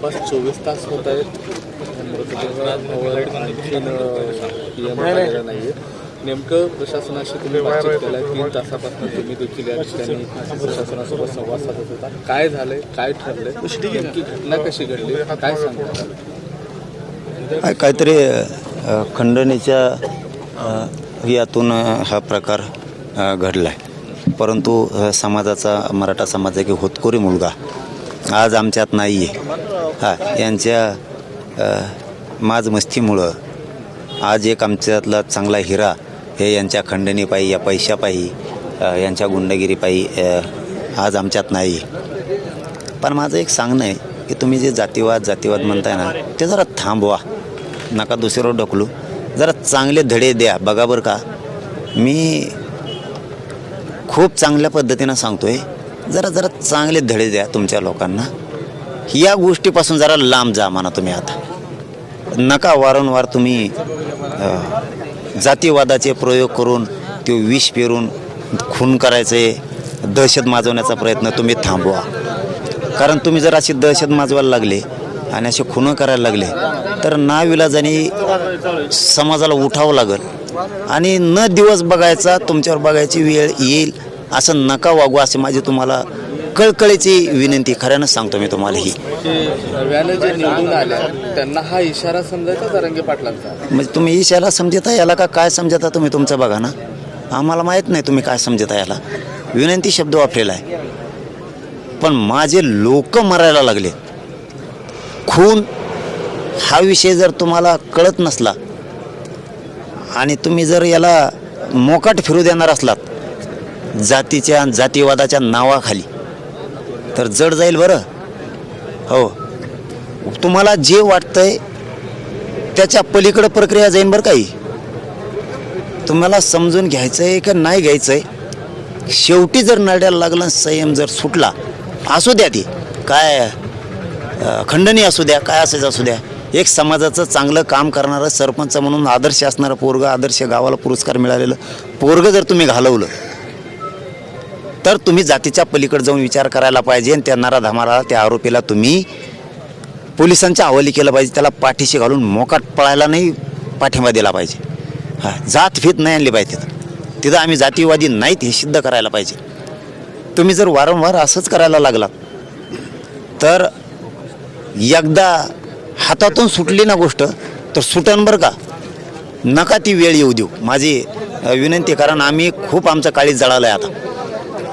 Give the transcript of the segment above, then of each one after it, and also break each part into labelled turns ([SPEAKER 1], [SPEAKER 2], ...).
[SPEAKER 1] जवळपास चोवीस तास होत आहेत. मृतदेहावर आणखीन आलेला नाहीये नेमकं प्रशासनाशी तुम्ही बातचीत केलाय. तीन तासापासून तुम्ही देखील या ठिकाणी प्रशासनासोबत संवाद साधत होता. काय झालंय? काय ठरलंय? नेमकी घटना कशी घडली? काय सांगता
[SPEAKER 2] काहीतरी खंडणीच्या यातून हा प्रकार घडला आहे परंतु समाजाचा मराठा समाजाचा एक होतकोरी मुलगा आज आमच्यात नाही आहे हा यांच्या माजमस्तीमुळं आज एक आमच्यातला चांगला हिरा हे यांच्या खंडणीपायी या पैशापायी यांच्या गुंडगिरीपायी आज आमच्यात नाही आहे पण माझं एक सांगणं आहे की तुम्ही जे जातीवाद जातीवाद म्हणताय ना ते जरा थांबवा. नका दुसऱ्यावर ढकलू. जरा चांगले धडे द्या. बघा बरं का मी खूप चांगल्या पद्धतीनं सांगतो आहे जरा जरा चांगले धडे द्या तुमच्या लोकांना. या गोष्टीपासून जरा लांब जा म्हणा तुम्ही आता. नका वारंवार तुम्ही जातीवादाचे प्रयोग करून ते विष पेरून खून करायचे दहशत माजवण्याचा प्रयत्न तुम्ही थांबवा. कारण तुम्ही जर अशी दहशत माजवायला लागले आणि असे खुनं करायला लागले तर नाविलाजाने समाजाला उठावं लागल. आणि न दिवस बघायचा तुमच्यावर बघायची वेळ येईल. असं नका वागू असे माझी तुम्हाला कळकळीची विनंती. खऱ्यानं सांगतो मी तुम्हाला ही.
[SPEAKER 1] की नव्यानं जे निवडून आल्या त्यांना हा इशारा समजायचा तरंगे पाटलांचा?
[SPEAKER 2] म्हणजे तुम्ही ईशाला समजता याला का काय समजता तुम्ही तुमचं बघा ना. आम्हाला माहीत नाही तुम्ही काय समजता याला. विनंती शब्द वापरेला आहे. पण माझे लोक मरायला लागले. खून हा विषय जर तुम्हाला कळत नसला आणि तुम्ही जर याला मोकाट फिरू देणार असलात जातीच्या जातीवादाच्या नावाखाली. तर जड जाईल बरं. हो. तुम्हाला जे वाटतंय त्याच्या पलीकडं प्रक्रिया जाईन बरं काही. तुम्हाला समजून घ्यायचं आहे का नाही घ्यायचं आहे शेवटी जर नड्याला लागला संयम जर सुटला असू द्या ती. काय खंडणी असू द्या काय असायचं असू द्या. एक समाजाचं चांगलं काम करणारं सरपंच म्हणून आदर्श असणारं पोरगं आदर्श गावाला पुरस्कार मिळालेलं पोरगं जर तुम्ही घालवलं तर तुम्ही जातीच्या पलीकडे जाऊन विचार करायला पाहिजे आणि त्या नराधामाला त्या आरोपीला तुम्ही पोलिसांच्या हवाली केलं पाहिजे. त्याला पाठीशी घालून मोकाट पळायला नाही पाठिंबा दिला पाहिजे. हां जात फीत नाही आणली पाहिजे तिथं. तिथं आम्ही जातीवादी नाहीत हे सिद्ध करायला पाहिजे. तुम्ही जर वारंवार असंच करायला लागलात तर एकदा हातातून सुटली ना गोष्ट तर सुटन बरं का? नका ती वेळ येऊ देऊ. माझी विनंती कारण आम्ही खूप आमचं काळी जळालं आहे आता.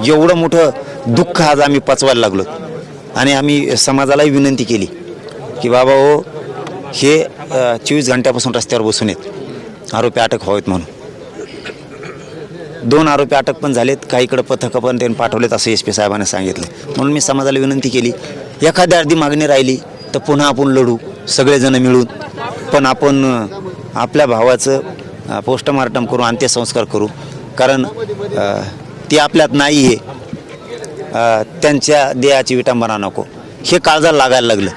[SPEAKER 2] एवढं मोठं दुःख आज आम्ही पचवायला लागलो. आणि आम्ही समाजालाही विनंती केली की बाबा हो हे चोवीस घंट्यापासून रस्त्यावर बसून आहेत. आरोपी अटक व्हावेत म्हणून. दोन आरोपी अटक पण झालेत. काहीकडे पथकं पण त्यांनी पाठवलेत असं एस पी साहेबांनी सांगितलं. म्हणून मी समाजाला विनंती केली एखाद्या अर्धी मागणी राहिली तर पुन्हा आपण लढू सगळेजण मिळून. पण आपण आपल्या भावाचं पोस्टमार्टम करू अंत्यसंस्कार करू. कारण ती आपल्यात नाही आहे त्यांच्या देहाची विटंबना नको. हे काळजाला लागायला लागलं.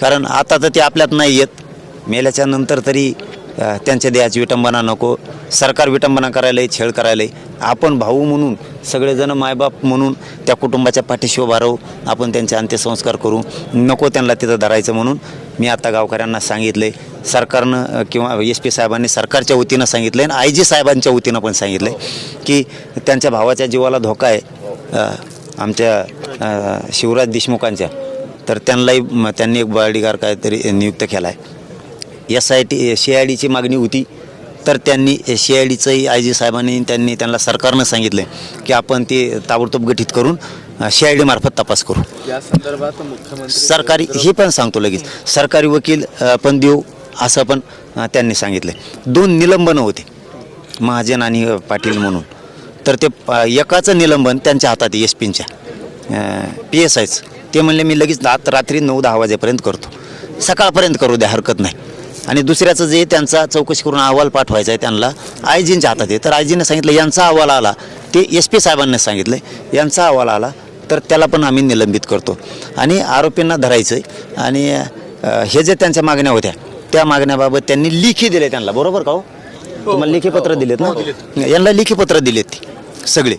[SPEAKER 2] कारण आता तर ते आपल्यात नाही येत मेल्याच्या नंतर तरी त्यांच्या देहाची विटंबना नको. सरकार विटंबना करायला आहे, छेड करायला आहे. आपण भाऊ म्हणून सगळेजण मायबाप म्हणून त्या कुटुंबाच्या पाठीशी उभा राहू आपण त्यांचे अंत्यसंस्कार करू. नको त्यांना तिथं धरायचं म्हणून मी आता गावकऱ्यांना सांगितलं आहे सरकारनं किंवा एस पी साहेबांनी सरकारच्या वतीनं सांगितलं आहे आणि आय जी साहेबांच्या वतीनं पण सांगितलं आहे की त्यांच्या भावाच्या जीवाला धोका आहे. आमच्या शिवराज देशमुखांच्या. तर त्यांनाही त्यांनी एक बॉडीगार्ड काहीतरी नियुक्त केला आहे S I T C I डीची मागणी होती. तर त्यांनी सी आय डीचंही आय जी साहेबांनी त्यांनी त्यांना सरकारनं सांगितलं की आपण ते ताबडतोब गठीत करून सी आय डीमार्फत तपास करू.
[SPEAKER 1] या संदर्भात मुख्यमंत्री
[SPEAKER 2] सरकारी हे पण सांगतो लगेच. सरकारी वकील पण देऊ असं पण त्यांनी सांगितलं. दोन निलंबनं होते महाजन आणि पाटील म्हणून. तर ते प- एकाचं निलंबन त्यांच्या हातात एस पींच्या. पी एस आयचं. ते म्हणले मी लगेच आत रात्री नऊ दहा वाजेपर्यंत करतो. सकाळपर्यंत करू द्या हरकत नाही. आणि दुसऱ्याचं जे त्यांचा चौकशी करून अहवाल पाठवायचा आहे त्यांना आयजींच्या हातात आहे. तर आयजीने सांगितलं यांचा अहवाल आला. ते एस पी साहेबांनी सांगितलं यांचा अहवाल आला तर त्याला पण आम्ही निलंबित करतो. आणि आरोपींना धरायचं आहे आणि हे जे त्यांच्या मागण्या होत्या त्या मागण्याबाबत त्यांनी लिखी दिले त्यांना बरोबर का हो? तुम्हाला लेखी पत्र दिलेत ना? यांना लेखी पत्र दिलेत ती सगळे.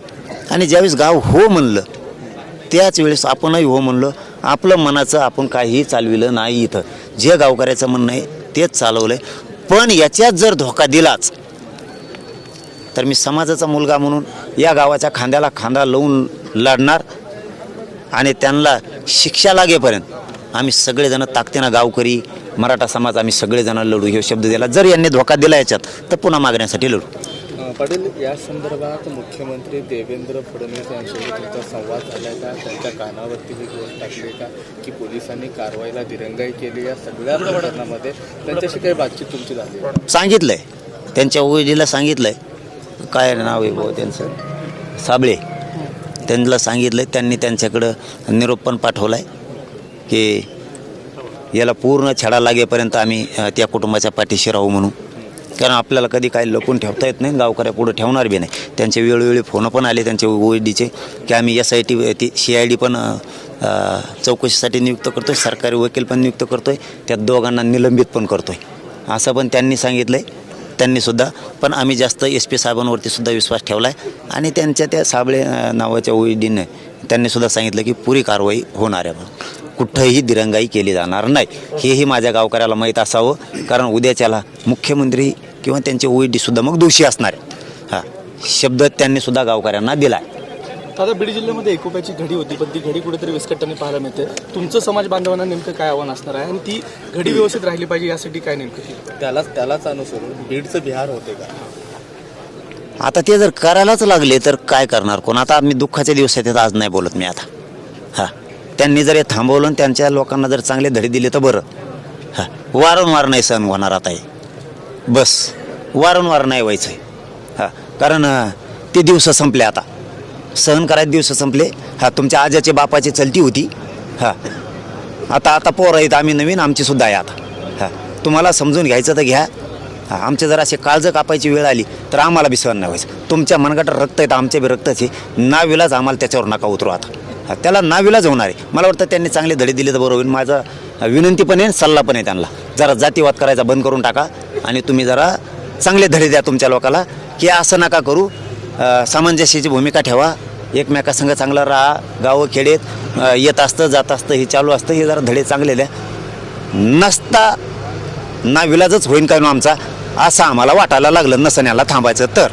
[SPEAKER 2] आणि ज्यावेळेस गाव हो म्हणलं त्याच वेळेस आपणही हो म्हणलं आपलं मनाचं आपण काहीही चालविलं नाही इथं. जे गावकऱ्याचं म्हणणं आहे तेच चालवलं आहे पण याच्यात जर धोका दिलाच तर मी समाजाचा मुलगा म्हणून या गावाच्या खांद्याला खांदा लावून लढणार आणि त्यांना शिक्षा लागेपर्यंत आम्ही सगळेजण ताकदीनं गावकरी मराठा समाज आम्ही सगळेजण लढू. हे शब्द दिला. जर यांनी धोका दिला याच्यात तर पुन्हा मागण्यासाठी लढू.
[SPEAKER 1] पाटील या संदर्भात मुख्यमंत्री देवेंद्र फडणवीस यांच्याशी तुमचा संवाद झालाय का? त्यांच्या कानावरती ही गोष्ट टाकली का? की पोलिसांनी कारवाईला दिरंगाई केली या सगळ्या प्रकरणामध्ये. त्यांच्याशी काही बातचीत तुमची झाली आहे?
[SPEAKER 2] सांगितलंय. त्यांच्या ओळीला सांगितलंय. काय नाव आहे भाऊ त्यांचं? साबळे. त्यांना सांगितलंय. त्यांनी त्यांच्याकडं निरोप पण पाठवलाय. की याला पूर्ण छडा लागेपर्यंत आम्ही त्या कुटुंबाच्या पाठीशी राहू म्हणून. कारण आपल्याला कधी काही लपून ठेवता येत नाही गावकऱ्या पुढे ठेवणार बी नाही. त्यांचे वेळोवेळी फोन पण आले त्यांचे ओ डीचे की आम्ही एस आय टी ती सी आय डी पण चौकशीसाठी नियुक्त करतो आहे सरकारी वकील पण नियुक्त करतो आहे त्या दोघांना निलंबित पण करतो आहे असं पण त्यांनी सांगितलं आहे त्यांनीसुद्धा पण आम्ही जास्त एस पी साहेबांवरती सुद्धा विश्वास ठेवला आहे आणि त्यांच्या त्या साबळे नावाच्या ओ डीने त्यांनीसुद्धा सांगितलं की पुरी कारवाई होणार आहे म्हणून. कुठंही दिरंगाई केली जाणार नाही. हेही माझ्या गावकऱ्याला माहीत असावं. कारण उद्याच्याला मुख्यमंत्री किंवा त्यांचे ओ सुद्धा मग दोषी असणार आहे हां शब्द त्यांनी सुद्धा गावकऱ्यांना दिला आहे
[SPEAKER 3] दादा बीड जिल्ह्यामध्ये एकोप्याची घडी होती पण ती घडी कुठेतरी विस्कटताना पाहायला मिळते. तुमचं समाज बांधवांना नेमकं काय आव्हान असणार आहे? आणि ती घडी व्यवस्थित राहिली पाहिजे यासाठी काय नेमकं?
[SPEAKER 1] त्यालाच त्यालाच अनुसरून बीडचं बिहार होते का?
[SPEAKER 2] आता ते जर करायलाच लागले तर काय करणार कोण? आता मी दुःखाच्या दिवस आहेत आज नाही बोलत मी आता. हां. त्यांनी जर हे थांबवलं आणि त्यांच्या लोकांना जर चांगले धडे दिले तर बरं. हां वारंवार नाही सहन होणार आता हे. बस वारंवार नाही व्हायचं आहे हां कारण ते दिवस संपले आता. सहन करायचे दिवस संपले. हां तुमच्या आजाचे बापाची चलती होती. हां आता आता पोरं आहेत आम्ही नवीन आमची सुद्धा आहे आता. हां तुम्हाला समजून घ्यायचं तर घ्या. हां आमचे जर असे काळजं कापायची वेळ आली तर आम्हाला बी सहन नाही व्हायचं. तुमच्या मनगटात रक्त आहे तर आमच्या बी रक्तच ना विलाज आम्हाला त्याच्यावर नका उतरू आता. त्याला नाविलाज होणार आहे. मला वाटतं त्यांनी चांगले धडे दिले तर बरोबर होईल. माझा विनंती पण आहे सल्ला पण आहे त्यांना. जरा जातीवाद करायचा बंद करून टाका आणि तुम्ही जरा चांगले धडे द्या तुमच्या लोकाला की असं नका करू. सामंजस्याची भूमिका ठेवा. एकमेकासंग चांगला राहा. गावं खेडेत येत असतं जात असतं हे चालू असतं हे जरा धडे चांगले द्या. नसता नाविलाजच होईन काय ना आमचा असं आम्हाला वाटायला लागलं नसण्याला थांबायचं तर.